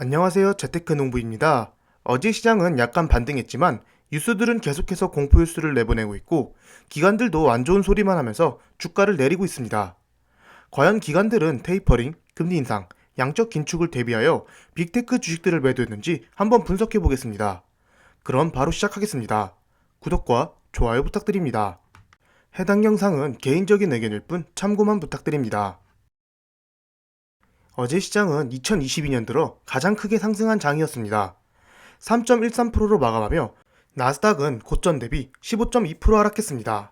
안녕하세요. 재테크 농부입니다. 어제 시장은 약간 반등했지만 뉴스들은 계속해서 공포 뉴스를 내보내고 있고 기관들도 안 좋은 소리만 하면서 주가를 내리고 있습니다. 과연 기관들은 테이퍼링, 금리 인상, 양적 긴축을 대비하여 빅테크 주식들을 매도했는지 한번 분석해 보겠습니다. 그럼 바로 시작하겠습니다. 구독과 좋아요 부탁드립니다. 해당 영상은 개인적인 의견일 뿐 참고만 부탁드립니다. 어제 시장은 2022년 들어 가장 크게 상승한 장이었습니다. 3.13%로 마감하며 나스닥은 고점 대비 15.2% 하락했습니다.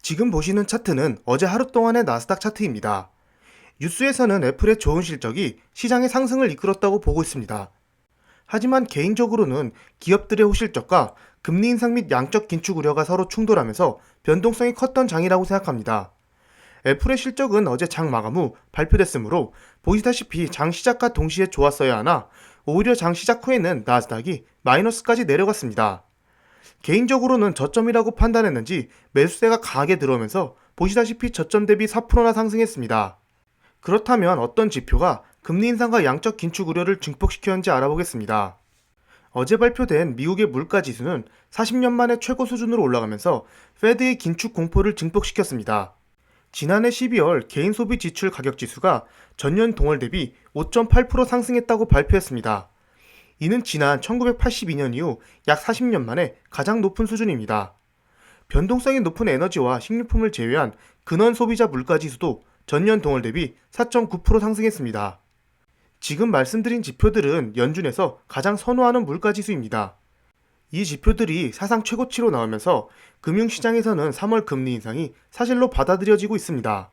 지금 보시는 차트는 어제 하루 동안의 나스닥 차트입니다. 뉴스에서는 애플의 좋은 실적이 시장의 상승을 이끌었다고 보고 있습니다. 하지만 개인적으로는 기업들의 호실적과 금리 인상 및 양적 긴축 우려가 서로 충돌하면서 변동성이 컸던 장이라고 생각합니다. 애플의 실적은 어제 장 마감 후 발표됐으므로 보시다시피 장 시작과 동시에 좋았어야 하나 오히려 장 시작 후에는 나스닥이 마이너스까지 내려갔습니다. 개인적으로는 저점이라고 판단했는지 매수세가 강하게 들어오면서 보시다시피 저점 대비 4%나 상승했습니다. 그렇다면 어떤 지표가 금리 인상과 양적 긴축 우려를 증폭시켰는지 알아보겠습니다. 어제 발표된 미국의 물가 지수는 40년 만에 최고 수준으로 올라가면서 페드의 긴축 공포를 증폭시켰습니다. 지난해 12월 개인 소비 지출 가격 지수가 전년 동월 대비 5.8% 상승했다고 발표했습니다. 이는 지난 1982년 이후 약 40년 만에 가장 높은 수준입니다. 변동성이 높은 에너지와 식료품을 제외한 근원 소비자 물가 지수도 전년 동월 대비 4.9% 상승했습니다. 지금 말씀드린 지표들은 연준에서 가장 선호하는 물가 지수입니다. 이 지표들이 사상 최고치로 나오면서 금융시장에서는 3월 금리 인상이 사실로 받아들여지고 있습니다.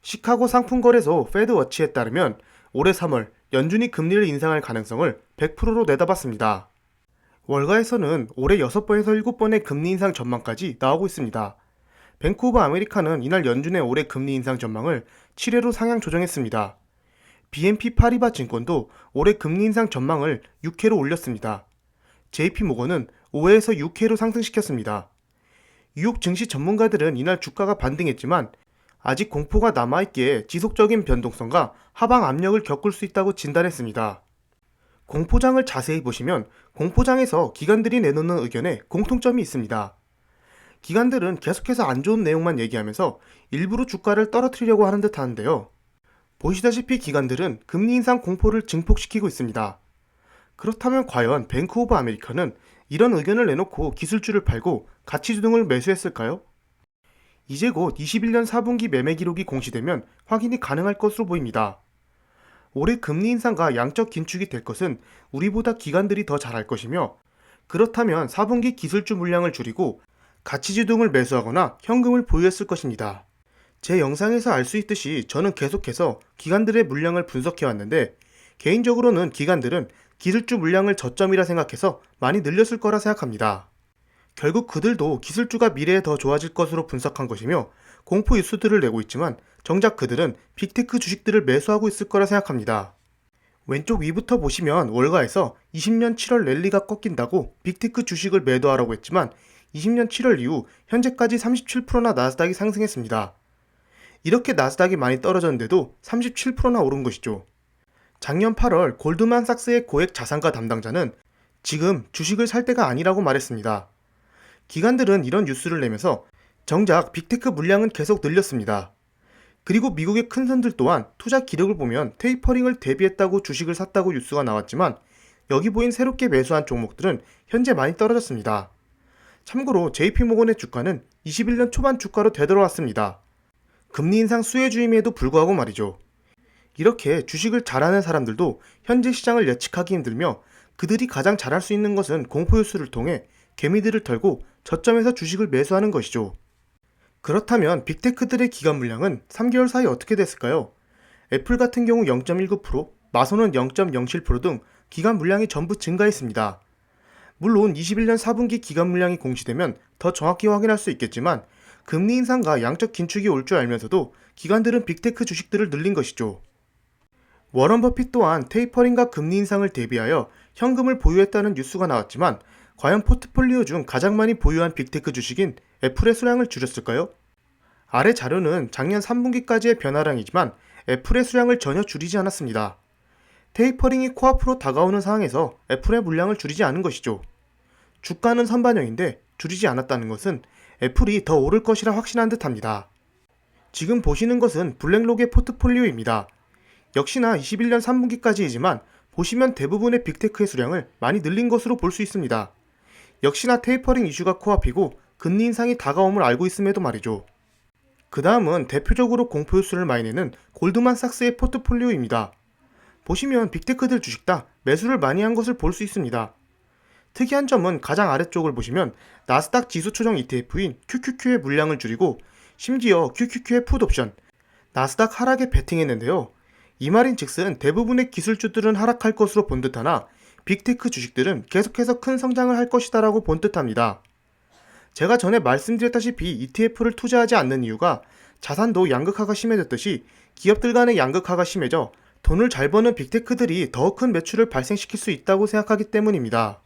시카고 상품거래소 페드워치에 따르면 올해 3월 연준이 금리를 인상할 가능성을 100%로 내다봤습니다. 월가에서는 올해 6번에서 7번의 금리 인상 전망까지 나오고 있습니다. 오브 아메리카는 이날 연준의 올해 금리 인상 전망을 7회로 상향 조정했습니다. BNP 파리바 증권도 올해 금리 인상 전망을 6회로 올렸습니다. JP 모건은 5회에서 6회로 상승시켰습니다. 뉴욕 증시 전문가들은 이날 주가가 반등했지만 아직 공포가 남아있기에 지속적인 변동성과 하방 압력을 겪을 수 있다고 진단했습니다. 공포장을 자세히 보시면 공포장에서 기관들이 내놓는 의견에 공통점이 있습니다. 기관들은 계속해서 안 좋은 내용만 얘기하면서 일부러 주가를 떨어뜨리려고 하는 듯 하는데요. 보시다시피 기관들은 금리 인상 공포를 증폭시키고 있습니다. 그렇다면 과연 뱅크 오브 아메리카는 이런 의견을 내놓고 기술주를 팔고 가치주 등을 매수했을까요? 이제 곧 21년 4분기 매매 기록이 공시되면 확인이 가능할 것으로 보입니다. 올해 금리 인상과 양적 긴축이 될 것은 우리보다 기관들이 더 잘할 것이며 그렇다면 4분기 기술주 물량을 줄이고 가치주 등을 매수하거나 현금을 보유했을 것입니다. 제 영상에서 알 수 있듯이 저는 계속해서 기관들의 물량을 분석해 왔는데 개인적으로는 기관들은 기술주 물량을 저점이라 생각해서 많이 늘렸을 거라 생각합니다. 결국 그들도 기술주가 미래에 더 좋아질 것으로 분석한 것이며 공포 뉴스들을 내고 있지만 정작 그들은 빅테크 주식들을 매수하고 있을 거라 생각합니다. 왼쪽 위부터 보시면 월가에서 20년 7월 랠리가 꺾인다고 빅테크 주식을 매도하라고 했지만 20년 7월 이후 현재까지 37%나 나스닥이 상승했습니다. 이렇게 나스닥이 많이 떨어졌는데도 37%나 오른 것이죠. 작년 8월 골드만삭스의 고액 자산가 담당자는 지금 주식을 살 때가 아니라고 말했습니다. 기관들은 이런 뉴스를 내면서 정작 빅테크 물량은 계속 늘렸습니다. 그리고 미국의 큰 선들 또한 투자 기록을 보면 테이퍼링을 대비했다고 주식을 샀다고 뉴스가 나왔지만 여기 보인 새롭게 매수한 종목들은 현재 많이 떨어졌습니다. 참고로 JP모건의 주가는 21년 초반 주가로 되돌아왔습니다. 금리 인상 수혜주임에도 불구하고 말이죠. 이렇게 주식을 잘하는 사람들도 현재 시장을 예측하기 힘들며 그들이 가장 잘할 수 있는 것은 공포유수를 통해 개미들을 털고 저점에서 주식을 매수하는 것이죠. 그렇다면 빅테크들의 기간 물량은 3개월 사이 어떻게 됐을까요? 애플 같은 경우 0.19%, 마소는 0.07%등 기간 물량이 전부 증가했습니다. 물론 21년 4분기 기간 물량이 공시되면 더 정확히 확인할 수 있겠지만 금리 인상과 양적 긴축이 올 줄 알면서도 기관들은 빅테크 주식들을 늘린 것이죠. 워런 버핏 또한 테이퍼링과 금리 인상을 대비하여 현금을 보유했다는 뉴스가 나왔지만 과연 포트폴리오 중 가장 많이 보유한 빅테크 주식인 애플의 수량을 줄였을까요? 아래 자료는 작년 3분기까지의 변화량이지만 애플의 수량을 전혀 줄이지 않았습니다. 테이퍼링이 코앞으로 다가오는 상황에서 애플의 물량을 줄이지 않은 것이죠. 주가는 선반영인데 줄이지 않았다는 것은 애플이 더 오를 것이라 확신한 듯합니다. 지금 보시는 것은 블랙록의 포트폴리오입니다. 역시나 21년 3분기까지이지만 보시면 대부분의 빅테크의 수량을 많이 늘린 것으로 볼 수 있습니다. 역시나 테이퍼링 이슈가 코앞이고 금리 인상이 다가옴을 알고 있음에도 말이죠. 그 다음은 대표적으로 공포 뉴스를 많이 내는 골드만삭스의 포트폴리오입니다. 보시면 빅테크들 주식 다 매수를 많이 한 것을 볼 수 있습니다. 특이한 점은 가장 아래쪽을 보시면 나스닥 지수 초정 ETF인 QQQ의 물량을 줄이고 심지어 QQQ의 풋옵션, 나스닥 하락에 베팅했는데요. 이 말인 즉슨 대부분의 기술주들은 하락할 것으로 본 듯하나 빅테크 주식들은 계속해서 큰 성장을 할 것이다라고 본 듯합니다. 제가 전에 말씀드렸다시피 ETF를 투자하지 않는 이유가 자산도 양극화가 심해졌듯이 기업들 간의 양극화가 심해져 돈을 잘 버는 빅테크들이 더 큰 매출을 발생시킬 수 있다고 생각하기 때문입니다.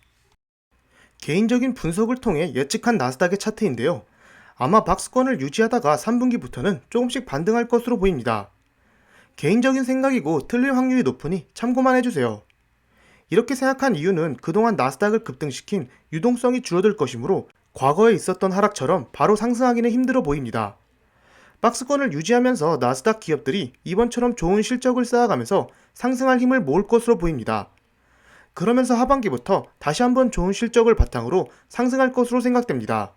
개인적인 분석을 통해 예측한 나스닥의 차트인데요. 아마 박스권을 유지하다가 3분기부터는 조금씩 반등할 것으로 보입니다. 개인적인 생각이고 틀릴 확률이 높으니 참고만 해주세요. 이렇게 생각한 이유는 그동안 나스닥을 급등시킨 유동성이 줄어들 것이므로 과거에 있었던 하락처럼 바로 상승하기는 힘들어 보입니다. 박스권을 유지하면서 나스닥 기업들이 이번처럼 좋은 실적을 쌓아가면서 상승할 힘을 모을 것으로 보입니다. 그러면서 하반기부터 다시 한번 좋은 실적을 바탕으로 상승할 것으로 생각됩니다.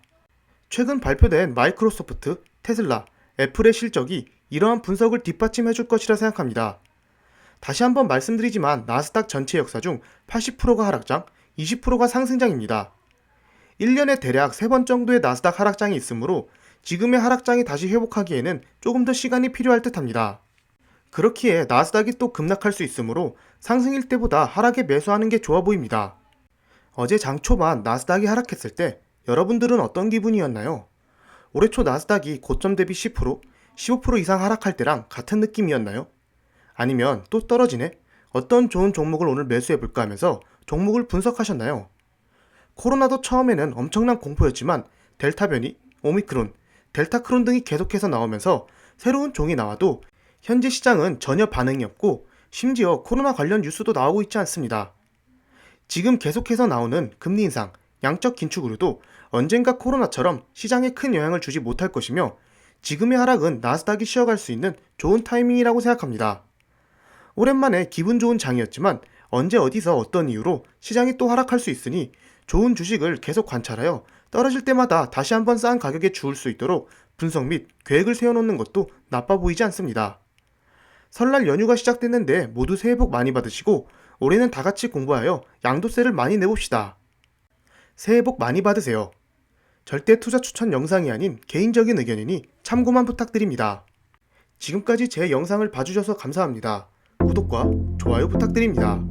최근 발표된 마이크로소프트, 테슬라, 애플의 실적이 이러한 분석을 뒷받침해 줄 것이라 생각합니다. 다시 한번 말씀드리지만 나스닥 전체 역사 중 80%가 하락장, 20%가 상승장입니다. 1년에 대략 3번 정도의 나스닥 하락장이 있으므로 지금의 하락장이 다시 회복하기에는 조금 더 시간이 필요할 듯 합니다. 그렇기에 나스닥이 또 급락할 수 있으므로 상승일 때보다 하락에 매수하는 게 좋아 보입니다. 어제 장 초반 나스닥이 하락했을 때 여러분들은 어떤 기분이었나요? 올해 초 나스닥이 고점 대비 10%, 15% 이상 하락할 때랑 같은 느낌이었나요? 아니면 또 떨어지네? 어떤 좋은 종목을 오늘 매수해볼까 하면서 종목을 분석하셨나요? 코로나도 처음에는 엄청난 공포였지만 델타 변이, 오미크론, 델타 크론 등이 계속해서 나오면서 새로운 종이 나와도 현재 시장은 전혀 반응이 없고 심지어 코로나 관련 뉴스도 나오고 있지 않습니다. 지금 계속해서 나오는 금리 인상, 양적 긴축으로도 언젠가 코로나처럼 시장에 큰 영향을 주지 못할 것이며 지금의 하락은 나스닥이 쉬어갈 수 있는 좋은 타이밍이라고 생각합니다. 오랜만에 기분 좋은 장이었지만 언제 어디서 어떤 이유로 시장이 또 하락할 수 있으니 좋은 주식을 계속 관찰하여 떨어질 때마다 다시 한번 싼 가격에 주울 수 있도록 분석 및 계획을 세워놓는 것도 나빠 보이지 않습니다. 설날 연휴가 시작됐는데 모두 새해 복 많이 받으시고 올해는 다 같이 공부하여 양도세를 많이 내봅시다. 새해 복 많이 받으세요. 절대 투자 추천 영상이 아닌 개인적인 의견이니 참고만 부탁드립니다. 지금까지 제 영상을 봐주셔서 감사합니다. 구독과 좋아요 부탁드립니다.